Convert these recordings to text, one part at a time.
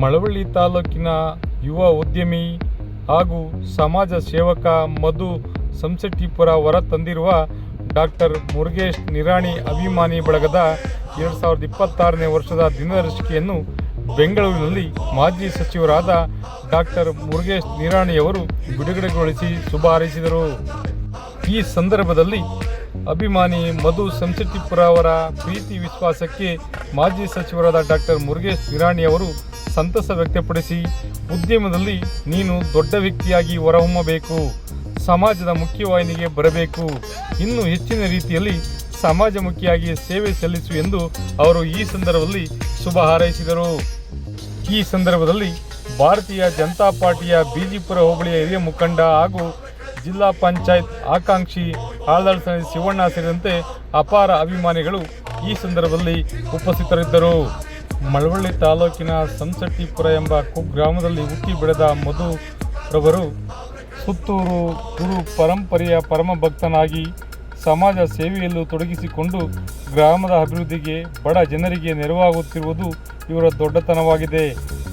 ಮಳವಳ್ಳಿ ತಾಲೂಕಿನ ಯುವ ಉದ್ಯಮಿ ಹಾಗೂ ಸಮಾಜ ಸೇವಕ ಮಧು ಸಂಸಟ್ಟಿಪುರ ಹೊರ ತಂದಿರುವ ಡಾಕ್ಟರ್ ಮುರುಗೇಶ್ ನಿರಾಣಿ ಅಭಿಮಾನಿ ಬಳಗದ ಎರಡು ಸಾವಿರದ ಇಪ್ಪತ್ತಾರನೇ ವರ್ಷದ ದಿನದರ್ಶಿಕೆಯನ್ನು ಬೆಂಗಳೂರಿನಲ್ಲಿ ಮಾಜಿ ಸಚಿವರಾದ ಡಾಕ್ಟರ್ ಮುರುಗೇಶ್ ನಿರಾಣಿಯವರು ಬಿಡುಗಡೆಗೊಳಿಸಿ ಶುಭ ಹಾರೈಸಿದರು ಈ ಸಂದರ್ಭದಲ್ಲಿ ಅಭಿಮಾನಿ ಮಧು ಸಂಸಟ್ಟಿಪುರ ಅವರ ಪ್ರೀತಿ ವಿಶ್ವಾಸಕ್ಕೆ ಮಾಜಿ ಸಚಿವರಾದ ಡಾಕ್ಟರ್ ಮುರುಗೇಶ್ ನಿರಾಣಿ ಅವರು ಸಂತಸ ವ್ಯಕ್ತಪಡಿಸಿ, ಉದ್ಯಮದಲ್ಲಿ ನೀನು ದೊಡ್ಡ ವ್ಯಕ್ತಿಯಾಗಿ ಹೊರಹೊಮ್ಮಬೇಕು. ಸಮಾಜದ ಮುಖ್ಯವಾಹಿನಿಗೆ ಬರಬೇಕು. ಇನ್ನು ಹೆಚ್ಚಿನ ರೀತಿಯಲ್ಲಿ ಸಮಾಜಮುಖಿಯಾಗಿ ಸೇವೆ ಸಲ್ಲಿಸು ಎಂದು ಅವರು ಈ ಸಂದರ್ಭದಲ್ಲಿ ಶುಭ ಹಾರೈಸಿದರು. ಈ ಸಂದರ್ಭದಲ್ಲಿ ಭಾರತೀಯ ಜನತಾ ಪಾರ್ಟಿಯ ಬಿಜಿಪುರ ಹೋಬಳಿಯ ಹಿರಿಯ ಮುಖಂಡ ಹಾಗೂ ಜಿಲ್ಲಾ ಪಂಚಾಯತ್ ಆಕಾಂಕ್ಷಿ ಆಲ್ದಳ್ಸನ ಶಿವಣ್ಣ ಸೇರಿದಂತೆ ಅಪಾರ ಅಭಿಮಾನಿಗಳು ಈ ಸಂದರ್ಭದಲ್ಲಿ ಉಪಸ್ಥಿತರಿದ್ದರು. ಮಳವಳ್ಳಿ ತಾಲೂಕಿನ ಸಂಸಟ್ಟಿಪುರ ಎಂಬ ಕುಗ್ರಾಮದಲ್ಲಿ ಹುಟ್ಟಿ ಬೆಳೆದ ಮಧು ರವರು ಸುತ್ತೂರು ಗುರು ಪರಂಪರೆಯ ಪರಮ ಭಕ್ತನಾಗಿ ಸಮಾಜ ಸೇವೆಯಲ್ಲೂ ತೊಡಗಿಸಿಕೊಂಡು ಗ್ರಾಮದ ಅಭಿವೃದ್ಧಿಗೆ ಬಡ ಜನರಿಗೆ ನೆರವಾಗುತ್ತಿರುವುದು ಇವರ ದೊಡ್ಡತನವಾಗಿದೆ.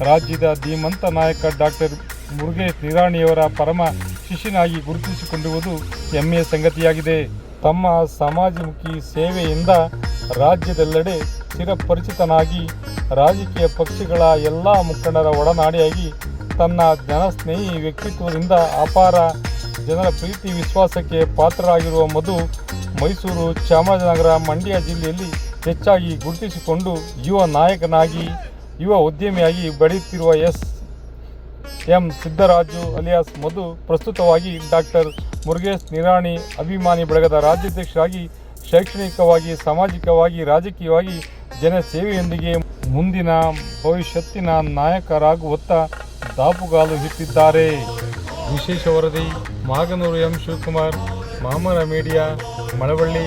ರಾಜ್ಯದ ಧೀಮಂತ ನಾಯಕ ಡಾಕ್ಟರ್ ಮುರುಗೇಶ್ ನಿರಾಣಿಯವರ ಪರಮ ಶಿಷ್ಯನಾಗಿ ಗುರುತಿಸಿಕೊಂಡಿರುವುದು ಹೆಮ್ಮೆಯ ಸಂಗತಿಯಾಗಿದೆ. ತಮ್ಮ ಸಮಾಜಮುಖಿ ಸೇವೆಯಿಂದ ರಾಜ್ಯದೆಲ್ಲೆಡೆ ಚಿರಪರಿಚಿತನಾಗಿ ರಾಜಕೀಯ ಪಕ್ಷಗಳ ಎಲ್ಲ ಮುಖಂಡರ ಒಡನಾಡಿಯಾಗಿ ತನ್ನ ಜನಸ್ನೇಹಿ ವ್ಯಕ್ತಿತ್ವದಿಂದ ಅಪಾರ ಜನರ ಪ್ರೀತಿ ವಿಶ್ವಾಸಕ್ಕೆ ಪಾತ್ರರಾಗಿರುವ ಮಧು, ಮೈಸೂರು ಚಾಮರಾಜನಗರ ಮಂಡ್ಯ ಜಿಲ್ಲೆಯಲ್ಲಿ ಹೆಚ್ಚಾಗಿ ಗುರುತಿಸಿಕೊಂಡು ಯುವ ನಾಯಕನಾಗಿ, ಯುವ ಉದ್ಯಮಿಯಾಗಿ ಬೆಳೆಯುತ್ತಿರುವ S. M. Siddaraju alias Madhu ಪ್ರಸ್ತುತವಾಗಿ ಡಾಕ್ಟರ್ ಮುರುಗೇಶ್ ನಿರಾಣಿ ಅಭಿಮಾನಿ ಬಳಗದ ರಾಜ್ಯಾಧ್ಯಕ್ಷರಾಗಿ, ಶೈಕ್ಷಣಿಕವಾಗಿ, ಸಾಮಾಜಿಕವಾಗಿ, ರಾಜಕೀಯವಾಗಿ ಜನಸೇವೆಯೊಂದಿಗೆ ಮುಂದಿನ ಭವಿಷ್ಯತ್ತಿನ ನಾಯಕರಾಗುವತ್ತ ದಾಪುಗಾಲು ಇಟ್ಟಿದ್ದಾರೆ ವಿಶೇಷ ವರದಿ ಮಾಗನೂರು ಎಂ ಶಿವಕುಮಾರ್ ಮಾಮರ ಮೀಡಿಯಾ ಮಳವಳ್ಳಿ.